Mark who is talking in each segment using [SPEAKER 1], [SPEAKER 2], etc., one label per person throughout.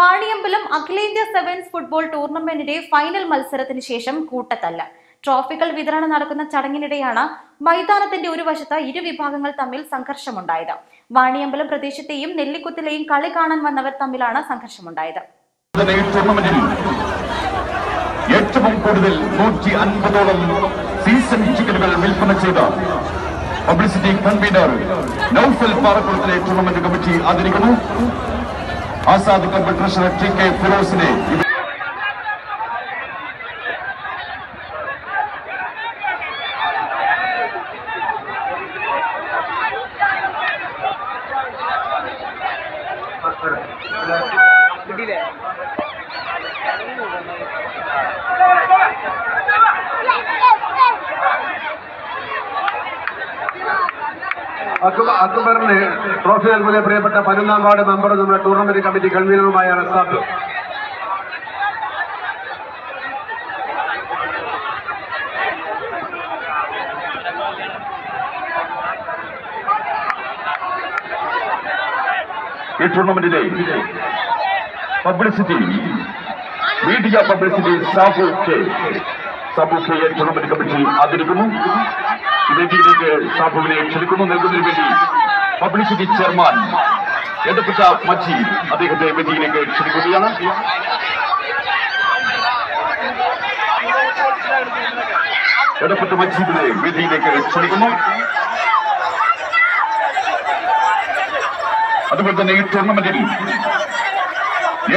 [SPEAKER 1] Vaniyambalam അഖിലേന്ത്യാ sevens football ടൂർണമെന്റിന്റെ final മത്സരത്തിന് ശേഷം കൂട്ടത്തല്ല. ട്രോഫികൾ വിതരണം നടക്കുന്ന ചടങ്ങിനിടെയാണ് മൈതാനത്തിന്റെ ഒരു വശത്ത് ഇരു വിഭാഗങ്ങൾ തമ്മിൽ സംഘർഷമുണ്ടായത്. വാണിയമ്പലം പ്രദേശത്തെയും നെല്ലിക്കുത്തിലെയും കളി കാണാൻ വന്നവർ തമ്മിലാണ് സംഘർഷമുണ്ടായത്.
[SPEAKER 2] ഏറ്റവും കൂടുതൽ നൂറ്റി അൻപതോളം സീസൺ ടിക്കറ്റുകൾ വിൽപ്പന ചെയ്ത പബ്ലിസിറ്റി കൺവീനർ നൌഫൽ പാറക്കുളത്തിലെ ടൂർണമെന്റ് കമ്മിറ്റി ആദരിക്കുന്നു. Azad club treasurer T K ഫിറോസിനെ
[SPEAKER 3] അക്ബ- അക്ബറിന് ട്രോഫി നൽകുന്ന പ്രിയപ്പെട്ട പതിനൊന്നാം വാർഡ് മെമ്പറും നമ്മുടെ ടൂർണമെന്റ് കമ്മിറ്റി കൺവീനറുമായ റസാബ്
[SPEAKER 2] ഈ ടൂർണമെന്റിലെ publicity media publicity Sabu K Sabu K A tournament committee ആദരിക്കുന്നു. വേദിയിലേക്ക് സാബുവിനെ ക്ഷണിക്കുന്നു. നൽകുന്നതിന് വേണ്ടി പബ്ലിസിറ്റി ചെയർമാൻ എടപ്പെട്ട മജി അദ്ദേഹത്തെ വേദിയിലേക്ക് ക്ഷണിക്കുകയാണ്. എടപ്പെട്ട മജീദിനെ വേദിയിലേക്ക് ക്ഷണിക്കുന്നു. അതുപോലെ തന്നെ ഈ ടൂർണമെന്റിൽ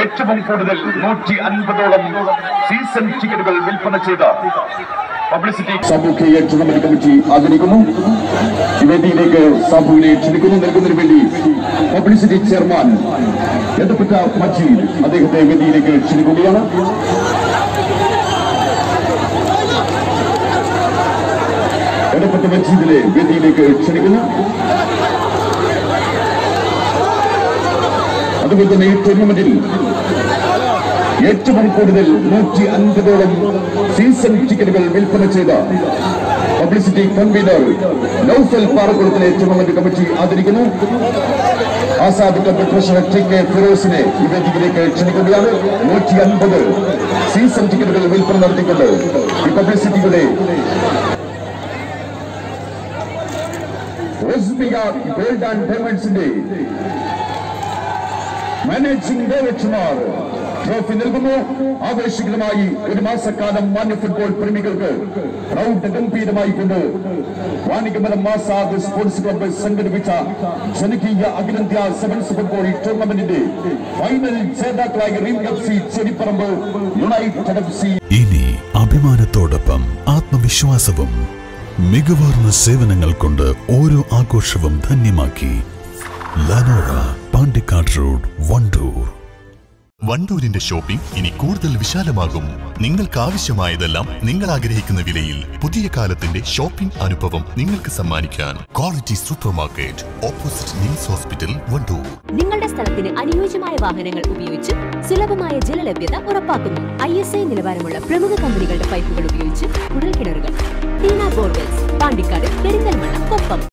[SPEAKER 2] ഏറ്റവും കൂടുതൽ നൂറ്റി അൻപതോളം സീസൺ ടിക്കറ്റുകൾ വിൽപ്പന ചെയ്ത പബ്ലിസിറ്റി സാമൂഹിക ടൂർണമെന്റ് കമ്മിറ്റി ആദരിക്കുന്നു. ഈ വേദിയിലേക്ക് സാബുവിനെ ക്ഷണിക്കുന്നു നൽകുന്നതിന് വേണ്ടി പബ്ലിസിറ്റി ചെയർമാൻ എടപ്പെട്ട മജീദ് അദ്ദേഹത്തെ വേദിയിലേക്ക് ക്ഷണിക്കുകയാണ്. എടപ്പെട്ട മജീദിനെ വേദിയിലേക്ക് ക്ഷണിക്കുന്നു. അതുപോലെ തന്നെ ഈ ടൂർണമെന്റിൽ ഏറ്റവും കൂടുതൽ നൂറ്റി അൻപതോളം സീസൺ ടിക്കറ്റുകൾ വിൽപ്പന ചെയ്ത പബ്ലിസിറ്റി കൺവീനർ നൌഫൽ പാറക്കുളത്തിലെ ടൂർണമെന്റ് കമ്മിറ്റി ആദരിക്കുന്നു. Azad club treasurer T K ഫിറോസിനെ ഈ വേദിയിലേക്ക് ക്ഷണിക്കുകയാണ്. നൂറ്റി അൻപത് സീസൺ ടിക്കറ്റുകൾ വിൽപ്പന നടത്തിക്കൊണ്ട് ഈ പബ്ലിസിറ്റിയുടെ ഗോൾഡ് ആൻഡ് ഡയമണ്ട്സിന്റെ മാനേജിംഗ് ഡയറക്ടർമാർ ട്രോഫി നൽകുന്നു. ആവേശകരമായി ഒരു മാസക്കാലം മാന്യ ഫുട്ബോൾ പ്രേമികൾക്ക് റൗണ്ട് ഗംഭീരമായി കൊണ്ട് വാണികമലം മാസാദ് സ്പോർട്സ് ക്ലബ്ബ് സംഘടിപ്പിച്ച ജനകീയ അഖിലേന്ത്യാ സെവൻസ് ഫുട്ബോൾ ടൂർണമെന്റിന്റെ ഫൈനൽ ജേതാക്കളായി Reem F C Chedipparamba United F C
[SPEAKER 4] ഇനി അഭിമാനത്തോടൊപ്പം ആത്മവിശ്വാസവും മികവാർന്ന സേവനങ്ങൾ കൊണ്ട് ഓരോ ആഘോഷവും ധന്യമാക്കി ലനോറ പാണ്ടിക്കാട് റോഡ് വണ്ടൂർ
[SPEAKER 5] വണ്ടൂരിന്റെ ഷോപ്പിംഗ് ഇനി കൂടുതൽ വിശാലമാകും. നിങ്ങൾക്ക് ആവശ്യമായതെല്ലാം നിങ്ങൾ ആഗ്രഹിക്കുന്ന വിലയിൽ പുതിയ കാലത്തിന്റെ ഷോപ്പിംഗ് അനുഭവം നിങ്ങൾക്ക് സമ്മാനിക്കാൻ quality super market opposite NIMS hospital Wandoor.
[SPEAKER 6] നിങ്ങളുടെ സ്ഥലത്തിന് അനുയോജ്യമായ വാഹനങ്ങൾ ഉപയോഗിച്ച് സുലഭമായ ജലലഭ്യത ഉറപ്പാക്കുന്നു. ഐ എസ് ഐ നിലവാരമുള്ള പ്രമുഖ കമ്പനികളുടെ പൈപ്പുകൾ ഉപയോഗിച്ച് കുടൽ കിണറുകൾ പാണ്ടിക്കാട് പെരിന്തൽമണ്ണ കൊപ്പം.